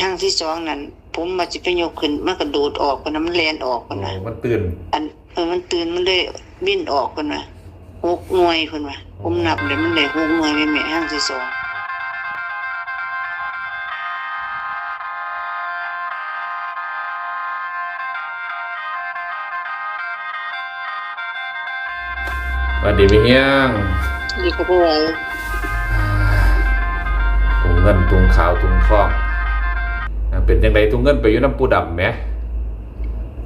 ทางที่สองนั่นผมมาสิไปยกขึ้นมันก็โดดออกคนนะมันแลนออกคนนะมันตื่นอันเออมันตื่นมันเลยบินออกคนนะหกหน่วยคนว่าผมนับเลยมันได้หกหน่วยแม่แม่ทางที่สองสวัสดีพี่เฮียงนี่ก็บ่ไหวถุงเงินถุงขาวถุงทองอ่า เป็นยังไงถุงเงินไปอยู่น้ำปูดำไหม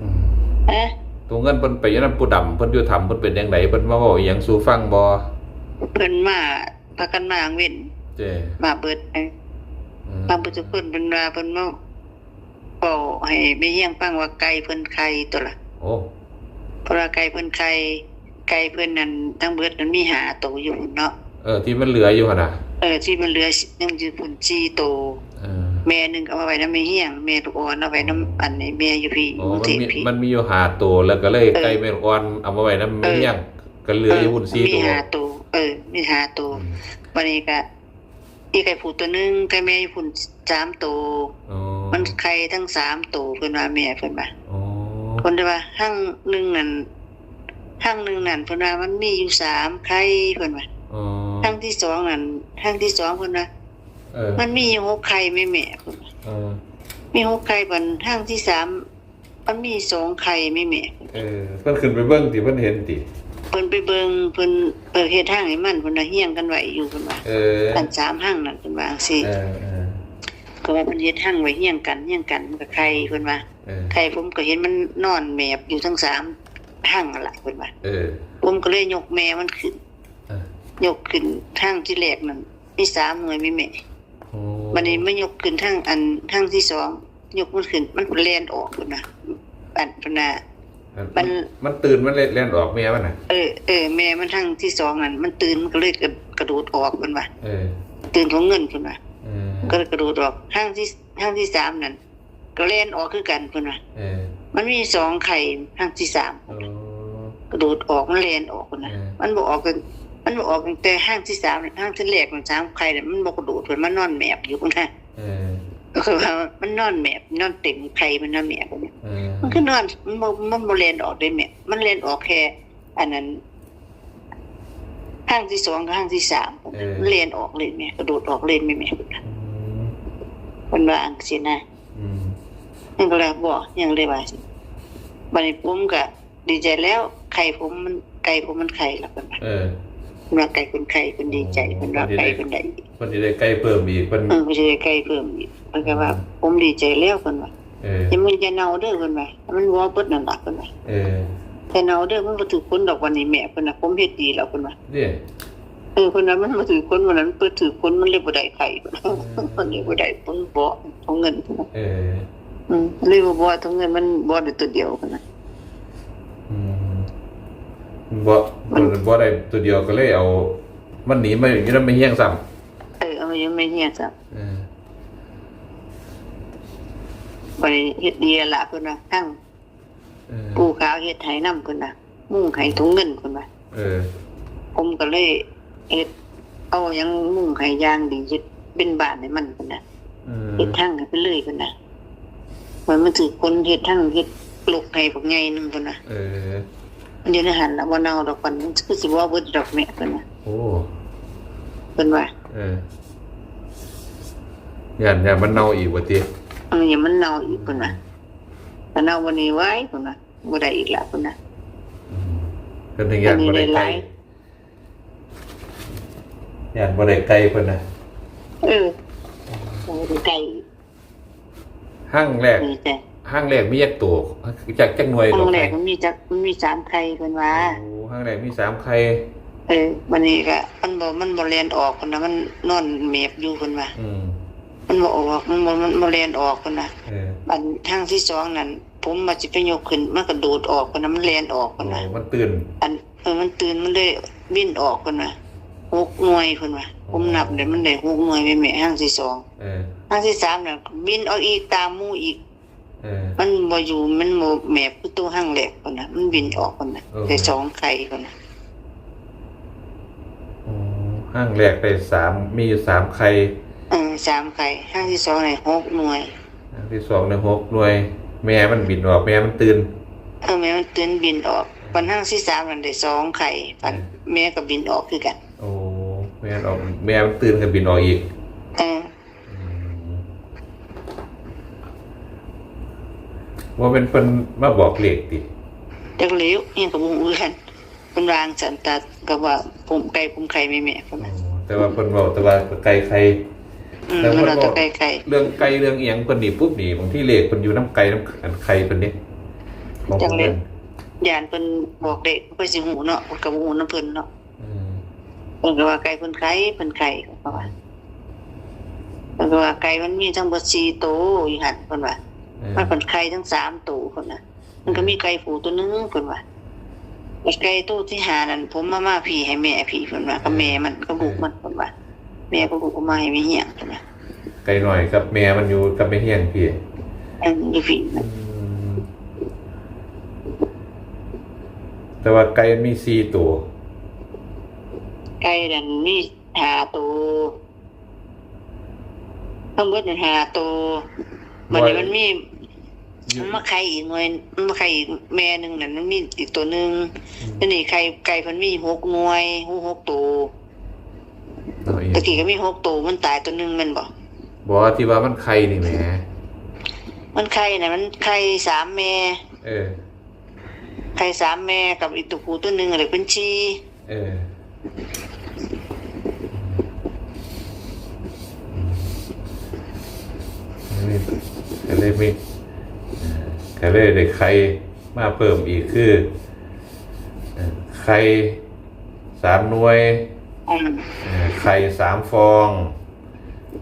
อืมฮะถุงเงินเพิ่นไปอยู่น้ำปูดำเพิ่นอยู่ทำเพิ่นเป็นยังไงเพิ่นมาบอกอหย่างสู่ฟังบ่เพิ่นมาพากันมาอังเว้นเจ้มาเบิดไอ้อืมบางประจุเพิ่นเป็นว่าเพิ่นมาเป่าให้ไม่เฮียงฟังว่าไก่เพิ่นไข่ตัวละโอ้เพราะว่าไก่เพิ่นไข่ไก่เพิ่นนั่นทั้งเบิดมันมีหาตัวอยู่เนาะ เออที่มันเหลืออยู่หั่นน่ะเออที่มันเหลือยังอยู่พุ่น4ตัวเออ แม่หนึงก็เอาไว้นำแม่เฮียงแม่ลูกอ่อนเอาไว้นำอันนี้แม่อยู่พี่อโอ้ยู่มันที่มีพี่มันมีอยู่หาตัวแล้วก็เลยเออไก่แม่นอ่อนเอามาไว้น้ำเออเฮียงก็เหลืออยู่หุ่นซี่มีตัวหาตัวเออ มีหาตัวอืมวันนี้ก็อีไก่ผูตัวหนึงไก่แม่อยู่พุ่นสามตัวอ๋อมันไข่ทั้งสามตัวเพิ่นว่าแม่เพิ่นว่าอ๋อเพิ่นได้ว่าห้างหนึงนั่นห้างหนึงนั่นเพิ่นว่ามันมีอยู่สามไข่เพิ่นว่าอ๋อห้างที่สองนั่นห้างที่สองเพิ่นว่า เออมันมีอยู่หกไข่แม่แม่เพิ่นว่าเออมีหกไข่บัดห้างที่สามมันมีสองไข่แม่แม่เออเพิ่นขึ้นไปเบิ่งติเพิ่นเห็นติเพิ่นไปเบิ่งเพิ่นเปิดเฮ็ดห้างให้มันเพิ่นน่ะเฮียงกันไว้อยู่เพิ่นว่าเออกันสามห้างนั่นเพิ่นว่าจังซี่เออเออก็ว่าเพิ่นเฮ็ดห้างไว้เฮียงกันเฮียงกันมันก็ไข่เพิ่นว่าเออไข่ผมก็เห็นมันนอนแมบอยู่ทั้งสามห้างนั่นล่ะเพิ่นว่าเออผมก็เลยยกแม่มันขึ้นเออยกขึ้นทางที่แรกนั่นมีสามหน่วยไม่แม่โอ้ วันนี้ไม่ยกขึ้นทางอันทางที่สองยกมันขึ้น มันแล่นออกพุ่นนะอันพุ่นน่ะมัมันนมันตื่นมันเลยเล่นออกแม่มันน่ะเออเออแม่มันทางที่สองนั่นมันตื่นมันก็เลยกระกระโดดออกพุ่นว่าเออตื่นของเงินพุ่นว่าเออก็เลยกระโดดออกทางที่ทางที่สามนั่นก็แล่นออกคือกันพุ่นว่าเออมันมีสองไข่ทางที่สามโอ้กระโดดออกมันแล่นออกพุ่นนะเออมันบอกออกกัน มันบอกออกตั้งแต่ห้างที่สามเนี่ยห้างที่แรกมันสามไข่เนี่ยมันบอกกระโดดพุ่นมันนอนแมบอยู่พุ่นนะเออก็คือว่ามันนอนแมบนอนเต็มไข่มันนอนแมบเนี่ยเออมันก็นอนมันบ่มันโมเลนออกได้แมบมันเลนออกแค่อันนั้นห้างที่สองกับห้างที่สามมันเลนออกเลยแม่กระโดดออกเลยแม่แม่อืมมันว่าอังสินะอืมนั่นก็เลยบอกยังเลยว่าสิบัดนี้ผมก็ดีใจแล้วไข่ผมมันไก่ผมมันไข่แล้วกันว่าเออ ว่าไก่คนไข่คนดีใจคนว่าไก่คนใดเพิ่นสิได้ใกล้เพิ่มอีกเพิ่นเออไม่ใช่ไก่เพิ่มอีกมันก็ว่า ผมดีใจแล้วคนว่าเออยังมันจะเน่าเด้อคนว่ามันว่าเบิดนั่นล่ะคนว่าเออแต่เน่าเด้อมันบ่ถือคนดอกวันนี้แม่คนน่ะผมเฮ็ดดีแล้วคนว่าเนี่ยเออคนนั้นมันบ่ถือคนวันนั้นเปิดถือคนมันเลยบ่ได้ไข่มันเลยบ่ได้ผลบ่ของเงินเอออืมเลยบ่บ่ของเงินมันบ่ได้ตัวเดียวคนน่ะอืม บ่บ่บ่ได้ตัวเดียวก็เลยเอา มันหนีมาอยู่นำไม่เฮียงซ้ำเออเอามายังไม่เฮียซะเออบ่ได้เฮ็ดดีแล้วล่ะคนว่าทั้งเออปูขาวเฮ็ดให้นำคนน่ะมุ่งให้ถุงเงินคนว่าเออผมก็เลยเฮ็ดเอาหยังมุ่งให้อย่างดีเฮ็ดเป็นบ้านให้มันคนน่ะเออเฮ็ดทั้งให้ไปเลยคนน่ะมันมันถือคนเฮ็ดทั้งเฮ็ดลูกให้พวกใหญ่นึงคนน่ะเออ มันอยู่ในหันละบ่เน่าดอกปันมันคือสิว่าเบิดดอกแม่คนน่ะโอ้เพิ่นว่าเอออย่านอย่ามันเน่าอีกว่าติเอออย่ามันเน่าอีกคนน่ะถ้าเน่าวันนี้ไว้คนน่ะบ่ได้อีกแล้วคนน่ะเพิ่นถึงย่านบ่ได้อันนี้ได้หไกลลายย่านบ่ได้ไกลเพิ่นน่ะเออบ่ได้ไกลห้างแรกนี่แต่ ห้างแรกมีจักตัวจักจักหน่วยคหรรั้อกงแรไข่กมันมีจักมันมีสามไข่เพิ่นว่าโอ้ห้างแรกมีสามไข่เออวันนี้ก็มันบ่มันบ่แล่นออกคนน่ะมันนอนเมบอยู่คนว่าอืมมันบ่ออกมันบ่มันบ่แล่นออกคนน่ะเอออันทางที่สองนั่นผมมาสิไปยกขึ้นมันก็โดดออกคนน่ะมันแล่นออกคนโอ้น่ะมันตื่นอันเออมันตื่นมันเลยบินออกคนว่าหกหน่วยคนว่าผมนับเดี๋ยวมันได้หกหน่วยแม่แม่ห้างที่สองเออห้างที่สามเนี่ยบินเอาอีกตามหมู่อีกเออ มันบ่อยู่ มันบ่แมบคือตัวห้างแหลกคนน่ะมันบินออกคนน่ะเออได้สองไข่คนน่ะโอ้ห้างแรกได้สามมีอยู่สามไข่เออสามไข่ครั้งที่สองในหกหน่วยครั้งที่สองในหกหน่วย แม่มันบินออก แม่มันตื่นเออแม่มันตื่นบินออกวันครั้งที่สามนั่นได้สองไข่ปันแม่ก็บินออกคือกัน โอ้แม่มันออกแม่มันตื่นกับบินออกอีกเออ ว่าเป็นเป็นมาบอกเลขติจักเหลวเฮียกับวงอื่นเป็นรางสันตัดกับว่าผมไก่ผมไข่แม่แม่ประมาณแต่ว่าเพิ่นบอกแต่ว่าไก่ไข่อืมแล้วมันมันเราก็จะไก่ไข่เรื่องไก่เรื่องเอียงเพิ่นนี่ปุ๊บนี่บางที่เลขเพิ่นอยู่น้ำไก่น้ำอันไข่เพิ่นนี่ของเพิ่นยานเพิ่นบอกเด็กเพิ่นสิหูเนาะเพิ่นก็บ่หูนำเพิ่นเนาะอืมเพิ่นก็ว่าไก่เพิ่นไข่เพิ่นไข่เพราะว่าเพิ่นก็ว่าไก่มันมีทั้งหมด4ตัวอยู่หั่นเพิ่นว่าเออ มันเพิ่นไข่ทั้ง3ตัวเพิ่นน่ะมันก็มีไก่ผูตัวหนึงเพิ่นว่าไอ้ไก่ตัวที่หานั่นผมมามาพี่ให้แม่พี่เพิ่นว่ากับแม่มันก็บุกมันเพิ่นว่าแม่ก็บุกเอามาให้แม่เฮียงเพิ่นว่าไก่หน่อยกับแม่มันอยู่กับแม่เฮียงพี่อันนี้พี่มันแต่ว่าไก่มันมีสี่ตัว ไก่นั่นมีหาตัวทั้งหมดนั่นหาตัวมันนี่มันมี มันมาไข่อีกหน่วยมันมาไข่อีกแม่หนึ่งนั่นมันมีอีกตัวหนึ่งอันนี้ไข่ไก่มันมีหกหน่วยหูหกตัวเอาอีกตะกี้ก็มีหกตัวมันตายตัวหนึ่งแมันบอกบอกว่าที่ว่ามันไข่นี่แหมมันไข่น่ะมันไข่สามแม่เออ ไข่สามแม่กับอีกตัวผู้ตัวหนึ่งอะไรเป็นชีเออก็เลยมี ก็เลยได้ไข่มาเพิ่มอีกคือเอ่อไข่สามหน่วยอืมเอ่อไข่สามฟอง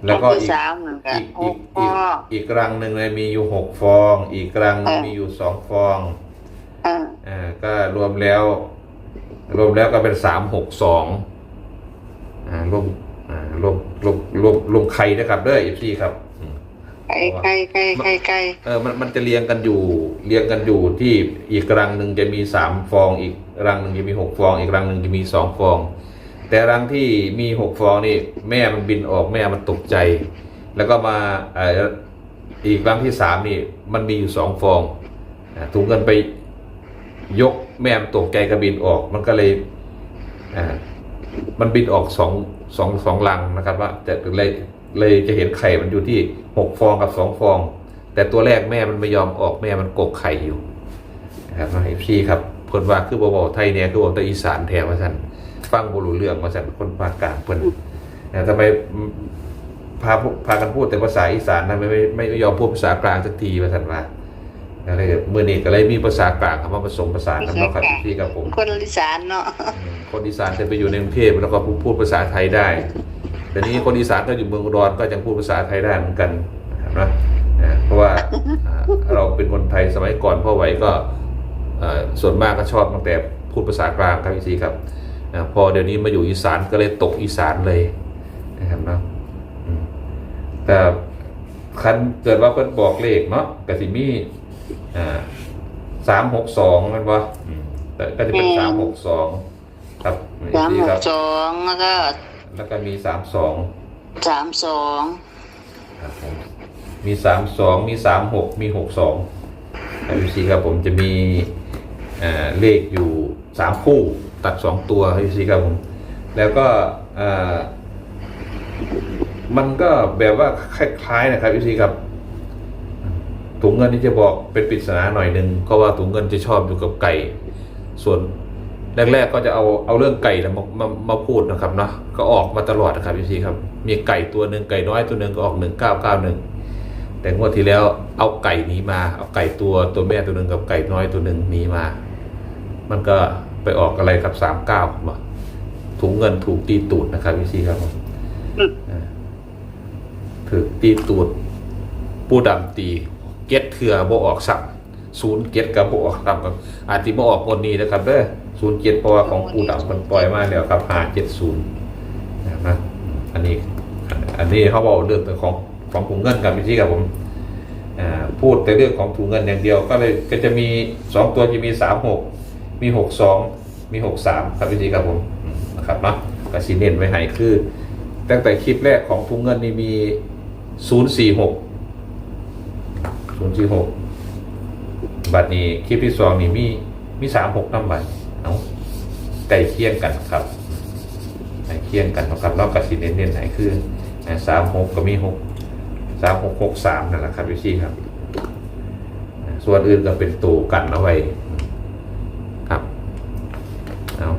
แล้วก็ตัวอีกสามเหมือนกันอีกหอีกกพ่อีอกอีกรังหนึ่งเลยมีอยู่หกฟอง อีกรังหนึ่งเออมีอยู่สองฟองอ่าอ่าก็รวมแล้ว รวมแล้วก็เป็นสามหกสองอ่ารวมอ่ารวมรวมรวมรวมไข่นะครับเด้อเอฟซีครับอืม ไก่ไก่ไก่ไก่ไก่เออมันมันจะเรียงกันอยู่เรียงกันอยู่ที่อีกรังหนึ่งจะมีสามฟองอีกรังหนึ่งจะมีหกฟอง อีกรังหนึ่งจะมีสองฟอง แต่รังที่มีหกฟองนี่ แม่มันบินออกแม่มันตกใจ แล้วก็มาเอ่ออีกรังที่สามนี่ มันมีอยู่สองฟองอ่าถุงเงินไปยกแม่มันตกใจกระบินออก มันก็เลยอ่ามันบินออกสองสองสองรังนะครับว่าแต่เลย เลยจะเห็นไข่มันอยู่ที่หกฟองกับสองฟอง แต่ตัวแรกแม่มันไม่ยอมออกแม่มันกกไข่อยู่นะครับน้องเอฟซีครับเพิ่นว่าคือบ่บอกไทยเนี่ยคือบอกแต่อีสานแท้ว่าซั่นฟังบ่รู้เรื่องว่าซั่นคนภาคกลางเพิ่นแต่ทำไมพาพากันพูดแต่ภาษาอีสานนะไม่ไม่ไม่ไม่ยอมพูดภาษากลางสักทีว่าซั่นว่าก็เลยมื้อนี้ก็เลยมีภาษากลางเข้ามาผสมผสานกันเนาะครับพี่ครับผมคนอีสานเนาะอืมคนอีสานจะไปอยู่ในกรุงเทพแล้วก็พูดภาษาไทยได้ แต่นี้คนอีสานก็อยู่เมืองอุดรก็ยังพูดภาษาไทยได้เหมือนกันนะครับนะนะเพราะว่าอ่าเราเป็นคนไทยสมัยก่อนพ่อไหวก็เอ่อส่วนมากก็ชอบตั้งแต่พูดภาษากลางครับพี่ซีครับอ่าพอเดี๋ยวนี้มาอยู่อีสานก็เลยตกอีสานเลยนะครับเนาะอืมแต่คันเกิดว่าเพิ่นบอกเลขเนาะกสิมีอ่าสามหกสองมันวะอืมแต่ก็จะเป็นอืมสามหกสองครับสามนี่หครักบสองแล้วก็ แล้วก็มีสามสองสามสองครับผมมีสามสองมีสามหกมีหกสองครับพี่ซีครับผมจะมีอ่าเลขอยู่สามคู่ตัดสองตัวครับพี่ซีครับผมแล้วก็อ่ามันก็แบบว่าคล้ายๆนะครับพี่ซีครับถุงเงินนี่จะบอกเป็นปริศนาหน่อยหนึ่งก็ว่าถุงเงินจะชอบอยู่กับไก่ ส่วน แรกๆก็จะเอาเอาเรื่องไก่นะมามามาพูดนะครับเนาะก็ออกมาตลอดนะครับพี่ซีครับ มีไก่ตัวหนึ่งไก่น้อยตัวหนึ่งก็ออกหนึ่งเก้าเก้าหนึ่งแต่งวดที่แล้วเอาไก่หนี้มา เอาไก่ตัวตัวแม่ตัวหนึ่งกับไก่น้อยตัวหนึ่งหนี้มา มันก็ไปออกอะไรกับสามเก้ามาถุงเงินถูกตีตูดนะครับพี่ซีครับผมอ่าถูกตีตูด ปูดำตีเก็ตเถื่อบ่ออกสัก ศูนย์เก็ตกับบออกครับครับอาจจะบ่ออกคนนี้นะครับเด้อศูนย์เก็ตเพราะว่าของปูดำมันปล่อยมาแล้วครับหาเจ็ดศูนย์นะครับอันนี้ อันนี้เขาบอกเรื่องของของถุงเงินกับพี่ที่กับผมอ่าพูดแต่เรื่องของถุงเงินอย่างเดียว ก็เลยก็จะมีสองตัวจะมีสามหกมีหกสองมีหกสามครับพี่ที่ครับผมนะครับเนาะก็สีเน้นไว้ให้คือ ตั้งแต่คลิปแรกของทุงเงินนี่มีศูนย์สี่หกศูนย์สี่หก บัตรนี้คลิปที่สองนี่มีมีสามหกน้ำบัตรเอาไก่เคียงกันครับไก่เคียงกันนะครับนอกจากสิเน้นเน้นไหนคือสามหกก็มีหกสามหกหกสามนั่นแหละครับพี่ชี่ครับ ส่วนอื่นก็เป็นตัวกันเอาไว้ครับเอา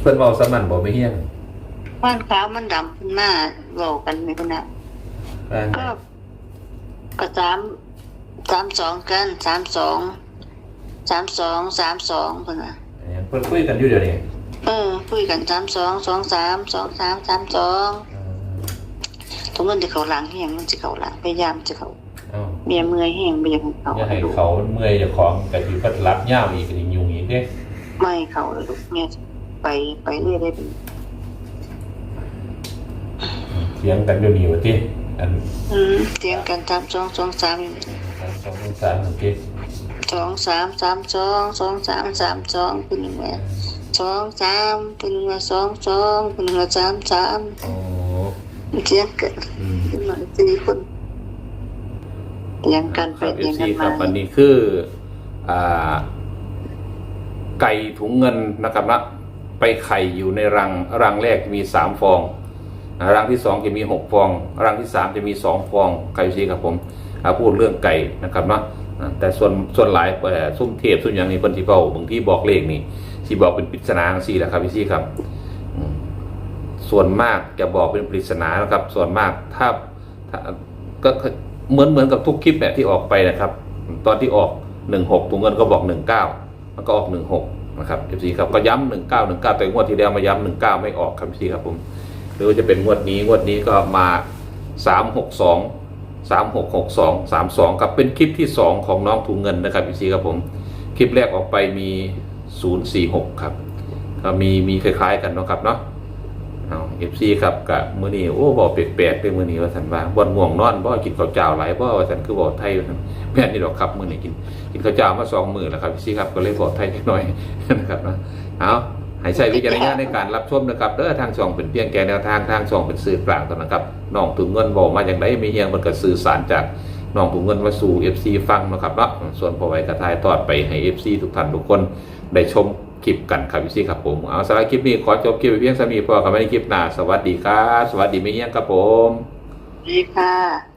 เพื่อนเบาสมันบอกไม่เฮี้ยงบ้านขาวมันดำขึ้นมาเว้ากันไม่ก็นะว่าไงก็ก็สาม สามสองกันสามสองสามสองสามสองคนน่ะเพื่อนคุยกันอยู่เดี๋ยวนี้เออคุยกันสามสองสองสามสองสามสามสองทุกคนที่เขาหลังแห้งมันจะเขาหลังพยายามจะเขาเอาเมียเมื่อยแห้งไปยังเขาอย่าให้เขาเมื่อยจะของกะทิพัดรับย่าวอีกกะทิยุงอีกเด้ไม่เขาเลยลูกเมียไปไปเรื่อยได้เป็นเถียงกันเดี๋ยวนี้วะที่อันอืมเตียงกันสามสองสองสามอยู่ สองสองสามหนึ่งที่สองสามสามสองสองสามสามสองเป็นยังไงสองสามเป็นยังไงสองสองเป็นยังไงสามสามโอ้เตียงกันอืมขึ้นมาสี่คนเตียงกันคไปรับเอเตียงซีกันคมารับอันนี้คืออ่าไก่ถุงเงินนะครับนะไปไข่อยู่ในรังรังแรกมีสามฟองอ่ารังที่สองจะมีหกฟอง รังที่สามจะมีสองฟองไก่ซีครับผม อาพูดเรื่องไก่นะครับเนาะแต่ส่วนส่วนหลายซุ่มเทพซุ่มอย่างนี้เพิ่นที่เบาบางที่บอกเลขนี่ที่บอกเป็นปริศนาจังซี่แหละครับพี่ซี่ครับ ส่วนมากจะบอกเป็นปริศนานะครับ ส่วนมากถ้าถ้าก็เหมือนเหมือนกับทุกคลิปแบบที่ออกไปนะครับ ตอนที่ออกหนึ่งหกถุงเงินก็บอกหนึ่งเก้ามันก็ออกหนึ่งหกนะครับเอฟซีครับก็ย้ำหนึ่งเก้าหนึ่งเก้าแต่งวดที่แล้วมาย้ำหนึ่งเก้าไม่ออกครับพี่ครับผม หรือว่าจะเป็นงวดนี้งวดนี้ก็มาสามหกสอง สามหกหกสองสามสองครับเป็นคลิปที่สองของน้องถุงเงินนะครับพี่ซีครับผมคลิปแรกออกไปมีศูนย์สี่หกครับก็มีมีคล้ายๆกันนะครับเนาะเอาเอฟซีครับกับมือนี้โอ้บอกแปลกๆเป็นมือนี้ว่าสันว่าบนง่วงนอนบ่กินข้าวเจ้าหลายบ่ว่าสันคือบอไทยแม่นี่หรอกครับมือนี้กิน กินข้าวเจ้ามาสองมือแล้วครับพี่ซีครับก็เลยบอไทยนิดหน่อยนะครับนะเอา ให้ใช้วิจารณญาณในการรับชมนะครับเด้อทางช่องเป็นเพียงแค่แนวทางทางช่องเป็นสื่อกลางเท่านั้นครับน้องถุงเงินบอกมาอย่างไรมีเฮียงมันก็สื่อสารจากน้องถุงเงินมาสู่ FC ฟังนะครับเนาะส่วนพอไว้กระทายทอดไปให้ FC ทุกท่านทุกคนได้ชมคลิปกันครับพี่ซีครับผมเอาสำหรับคลิปนี้ขอจบคลิปไว้เพียงสามีพอกันไม่ได้คลิปหน้าสวัสดีครับ สวัสดีไม่เฮียงครับผมดีค่ะ